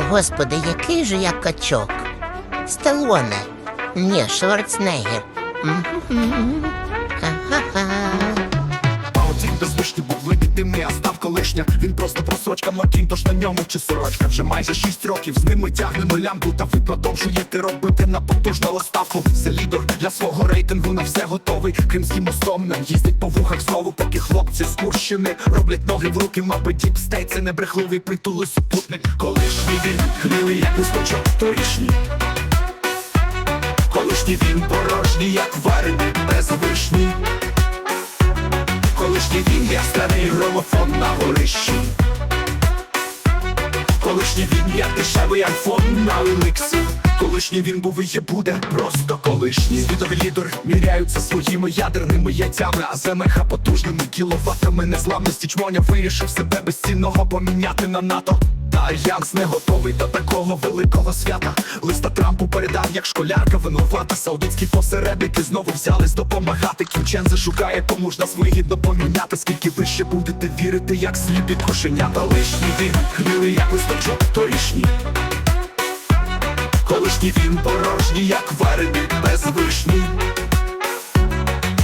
Господи, який же я качок. Сталоне. Ні, Шварценеггер. М-м-м. Ага-га. А оцій беззвучний був легітимний, а став колишня Він просто просрочка Макін, тож на ньому чи сорочка. Вже майже шість років з ними тягнемо лямку Та ви продовжуєте робити на потужну лоставку Це лідер для свого рейтингу на все готовий. Кримським мостом нам їздить по вухах знову Поки хлопці з Курщини роблять ноги в руки. Мабуть, діпстей це не брехливий притулий супутник. Колишній він гнилий, як листочок торішній. Колишній він порожній, як варений громофон на горищі. Колишній він, як дешевий айфон на еликсі Колишній він був і є буде просто колишній. Світові лідери міряються своїми ядерними яйцями А ЗМХ потужними кіловатами незламності Чмоня вирішив себе безцінного поміняти на НАТО та альянс не готовий до такого великого свята? Листа Трампу передав, як школярка винувата. Саудитські посередники знову взялись допомагати. Кімчен зашукає, кому ж нас вигідно поміняти. Скільки ви ще будете вірити, як сліпі кошенята Лишній він, гнилий, як листочок торішній. Колишній він порожній, як варений без вишні.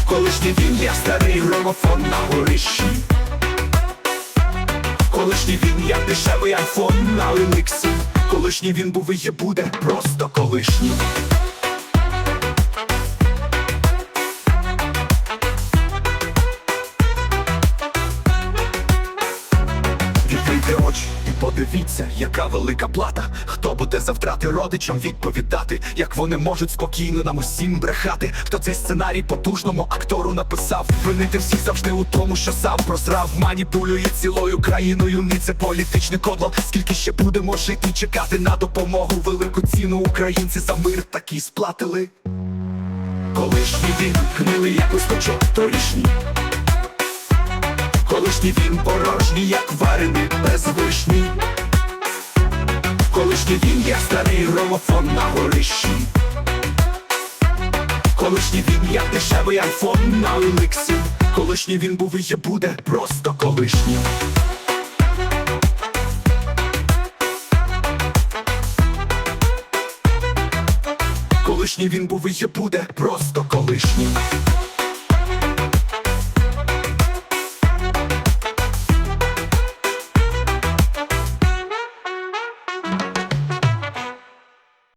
Колишній він, як старий громофон на горищі Колишній він, як дешевий айфон на еликсі Колишній він був і є буде просто колишній подивіться, яка велика плата. Хто буде за втрати родичам відповідати, як вони можуть спокійно нам усім брехати. Хто цей сценарій потужному актору написав? Винити всіх завжди у тому, що сам просрав, маніпулює цілою країною. Ні, це політичний кодло. Скільки ще будемо жити, чекати на допомогу? Велику ціну українці за мир такі сплатили. Колишній він гнилий, як листочок. Колишній він порожній, як варений без вишні. Колишній він, як старий громофон на горищі. Колишній він, як дешевий айфон на еликсі. Колишній він був і є буде просто колишній. Колишній він був і є буде просто колишній